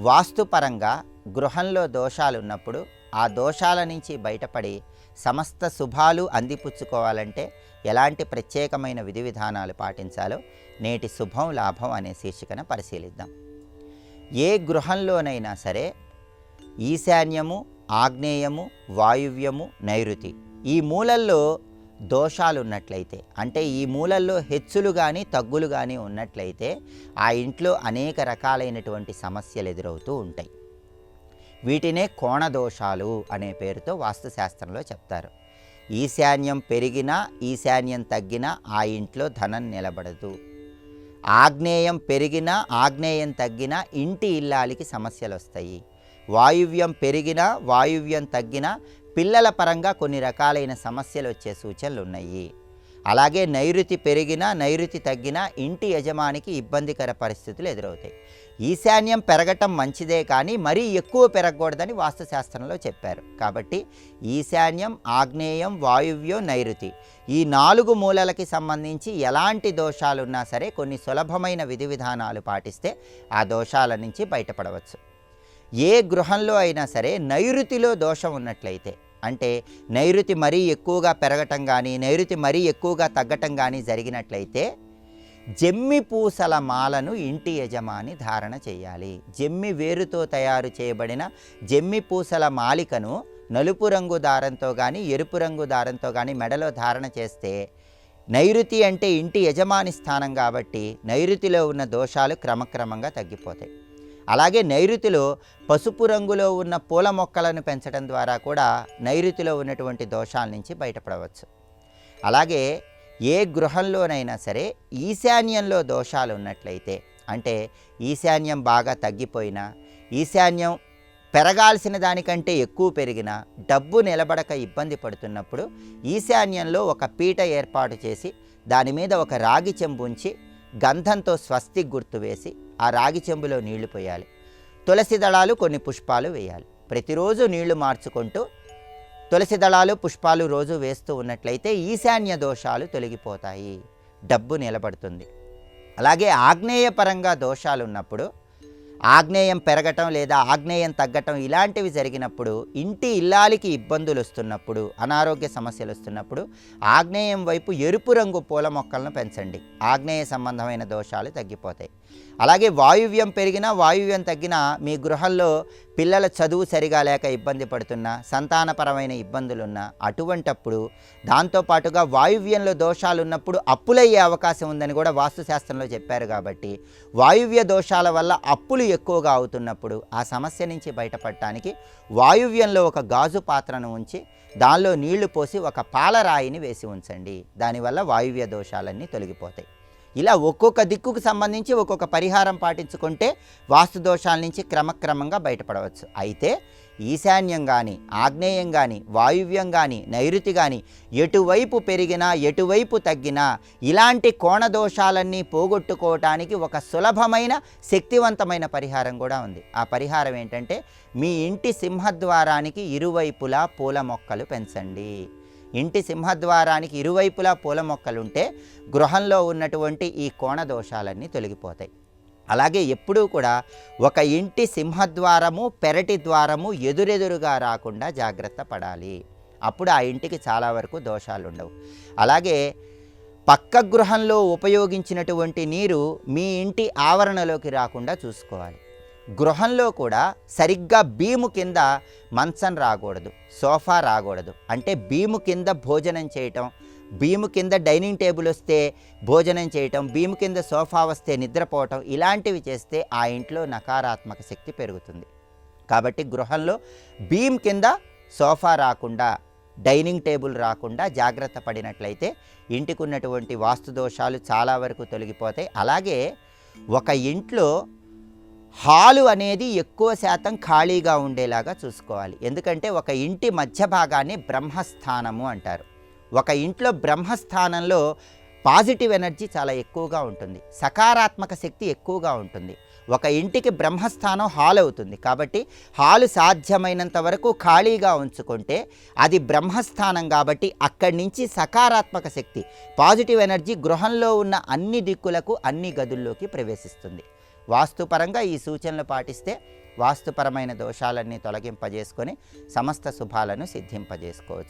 వాస్తుపరంగా గృహంలో దోషాలు ఉన్నప్పుడు ఆ దోషాల నుంచి బయటపడి సమస్త శుభాలు అందిపుచ్చుకోవాలంటే ఎలాంటి ప్రత్యేకమైన విధి విధానాలు పాటించాలో నేటి శుభం లాభం అనే శీర్షికన పరిశీలిద్దాం. ఏ గృహంలోనైనా సరే ఈశాన్యము ఆగ్నేయము వాయువ్యము నైరుతి ఈ మూలల్లో దోషాలు ఉన్నట్లయితే అంటే ఈ మూలల్లో హెచ్చులు కానీ తగ్గులు కానీ ఉన్నట్లయితే ఆ ఇంట్లో అనేక రకాలైనటువంటి సమస్యలు ఎదురవుతూ ఉంటాయి. వీటినే కోణ దోషాలు అనే పేరుతో వాస్తుశాస్త్రంలో చెప్తారు. ఈశాన్యం పెరిగినా ఈశాన్యం తగ్గినా ఆ ఇంట్లో ధనం నిలబడదు. ఆగ్నేయం పెరిగినా ఆగ్నేయం తగ్గినా ఇంటి ఇల్లాలికి సమస్యలు వస్తాయి వాయువ్యం పెరిగినా వాయువ్యం తగ్గినా పిల్లల పరంగా కొన్ని రకాలైన సమస్యలు వచ్చే సూచనలు ఉన్నాయి అలాగే నైరుతి పెరిగినా నైరుతి తగ్గినా ఇంటి యజమానికి ఇబ్బందికర పరిస్థితులు ఎదురవుతాయి. ఈశాన్యం పెరగటం మంచిదే కానీ మరీ ఎక్కువ పెరగకూడదని వాస్తుశాస్త్రంలో చెప్పారు. కాబట్టి ఈశాన్యం ఆగ్నేయం వాయువ్యం నైరుతి ఈ నాలుగు మూలలకి సంబంధించి ఎలాంటి దోషాలున్నా సరే కొన్ని సులభమైన విధి విధానాలు పాటిస్తే ఆ దోషాల నుంచి బయటపడవచ్చు. ఏ గృహంలో అయినా సరే నైరుతిలో దోషం ఉన్నట్లయితే అంటే నైరుతి మరీ ఎక్కువగా పెరగటం కానీ నైరుతి మరీ ఎక్కువగా తగ్గటం కానీ జరిగినట్లయితే జమ్మి పూసల మాలను ఇంటి యజమాని ధారణ చేయాలి. జమ్మి వేరుతో తయారు చేయబడిన జమ్మి పూసల మాలికను నలుపు రంగు దారంతో కానీ ఎరుపు రంగు దారంతో కానీ మెడలో ధారణ చేస్తే నైరుతి అంటే ఇంటి యజమాని స్థానం కాబట్టి నైరుతిలో ఉన్న దోషాలు క్రమక్రమంగా తగ్గిపోతాయి. అలాగే నైరుతిలో పసుపు రంగులో ఉన్న పూల మొక్కలను పెంచడం ద్వారా కూడా నైరుతిలో ఉన్నటువంటి దోషాల నుంచి బయటపడవచ్చు. అలాగే ఏ గృహంలోనైనా సరే ఈశాన్యంలో దోషాలు ఉన్నట్లయితే అంటే ఈశాన్యం బాగా తగ్గిపోయినా ఈశాన్యం పెరగాల్సిన దానికంటే ఎక్కువ పెరిగినా డబ్బు నిలబడక ఇబ్బంది పడుతున్నప్పుడు ఈశాన్యంలో ఒక పీట ఏర్పాటు చేసి దాని మీద ఒక రాగి చెంబు ఉంచి గంధంతో స్వస్తి గుర్తు వేసి ఆ రాగి చెంబులో నీళ్ళు పోయాలి. తులసి దళాలు కొన్ని పుష్పాలు వేయాలి. ప్రతిరోజు నీళ్ళు మార్చుకుంటూ తులసి దళాలు పుష్పాలు రోజు వేస్తూ ఉన్నట్లయితే ఈశాన్య దోషాలు తొలగిపోతాయి. డబ్బు నిలబడుతుంది. అలాగే ఆగ్నేయపరంగా దోషాలు ఉన్నప్పుడు ఆగ్నేయం పెరగటం లేదా ఆగ్నేయం తగ్గటం ఇలాంటివి జరిగినప్పుడు ఇంటి ఇల్లాలికి ఇబ్బందులు వస్తున్నప్పుడు అనారోగ్య సమస్యలు వస్తున్నప్పుడు ఆగ్నేయం వైపు ఎరుపు రంగు పూల మొక్కలను పెంచండి. ఆగ్నేయ సంబంధమైన దోషాలు తగ్గిపోతాయి. అలాగే వాయువ్యం పెరిగినా వాయువ్యం తగ్గినా మీ గృహంలో పిల్లల చదువు సరిగా లేక ఇబ్బంది పడుతున్నా సంతానపరమైన ఇబ్బందులున్నా అటువంటప్పుడు దాంతోపాటుగా వాయువ్యంలో దోషాలు ఉన్నప్పుడు అప్పులయ్యే అవకాశం ఉందని కూడా వాస్తుశాస్త్రంలో చెప్పారు కాబట్టి వాయువ్య దోషాల వల్ల అప్పులు ఎక్కువగా అవుతున్నప్పుడు ఆ సమస్య నుంచి బయటపడటానికి వాయువ్యంలో ఒక గాజు పాత్రను ఉంచి దానిలో నీళ్ళు పోసి ఒక పాలరాయిని వేసి ఉంచండి. దానివల్ల వాయువ్య దోషాలన్నీ తొలగిపోతాయి. ఇలా ఒక్కొక్క దిక్కుకు సంబంధించి ఒక్కొక్క పరిహారం పాటించుకుంటే వాస్తు దోషాల నుంచి క్రమక్రమంగా బయటపడవచ్చు. అయితే ఈశాన్యం కానీ ఆగ్నేయం కానీ వాయువ్యం కానీ నైరుతి కానీ ఎటువైపు పెరిగినా ఎటువైపు తగ్గినా ఇలాంటి కోణ దోషాలన్నీ పోగొట్టుకోవటానికి ఒక సులభమైన శక్తివంతమైన పరిహారం కూడా ఉంది. ఆ పరిహారం ఏంటంటే మీ ఇంటి సింహద్వారానికి ఇరువైపులా పూల మొక్కలు పెంచండి. ఇంటి సింహద్వారానికి ఇరువైపులా పూల మొక్కలుంటే గృహంలో ఉన్నటువంటి ఈ కోణ దోషాలన్నీ తొలగిపోతాయి. అలాగే ఎప్పుడూ కూడా ఒక ఇంటి సింహద్వారము పెరటి ద్వారము ఎదురెదురుగా రాకుండా జాగ్రత్త పడాలి. అప్పుడు ఆ ఇంటికి చాలా వరకు దోషాలు ఉండవు అలాగే పక్క గృహంలో ఉపయోగించినటువంటి నీరు మీ ఇంటి ఆవరణలోకి రాకుండా చూసుకోవాలి. గృహంలో కూడా సరిగ్గా బీము కింద మంచం రాకూడదు సోఫా రాకూడదు. అంటే బీము కింద భోజనం చేయటం భీము కింద డైనింగ్ టేబుల్ వస్తే భోజనం చేయటం భీము కింద సోఫా వస్తే నిద్రపోవటం ఇలాంటివి చేస్తే ఆ ఇంట్లో నకారాత్మక శక్తి పెరుగుతుంది. కాబట్టి గృహంలో భీం కింద సోఫా రాకుండా డైనింగ్ టేబుల్ రాకుండా జాగ్రత్త పడినట్లయితే ఇంటికి ఉన్నటువంటి వాస్తు దోషాలు చాలా వరకు తొలగిపోతాయి. అలాగే ఒక ఇంట్లో హాలు అనేది ఎక్కువ శాతం ఖాళీగా ఉండేలాగా చూసుకోవాలి. ఎందుకంటే ఒక ఇంటి మధ్య భాగాన్ని బ్రహ్మస్థానము అంటారు. ఒక ఇంట్లో బ్రహ్మస్థానంలో పాజిటివ్ ఎనర్జీ చాలా ఎక్కువగా ఉంటుంది. సకారాత్మక శక్తి ఎక్కువగా ఉంటుంది. ఒక ఇంటికి బ్రహ్మస్థానం హాల్ అవుతుంది. కాబట్టి హాలు సాధ్యమైనంత వరకు ఖాళీగా ఉంచుకుంటే అది బ్రహ్మస్థానం కాబట్టి అక్కడి నుంచి సకారాత్మక శక్తి పాజిటివ్ ఎనర్జీ గృహంలో ఉన్న అన్ని దిక్కులకు అన్ని గదుల్లోకి ప్రవేశిస్తుంది. వాస్తుపరంగా ఈ సూచనలు పాటిస్తే వాస్తుపరమైన దోషాలన్నీ తొలగింపజేసుకొని సమస్త శుభాలను సిద్ధింపజేసుకోవచ్చు.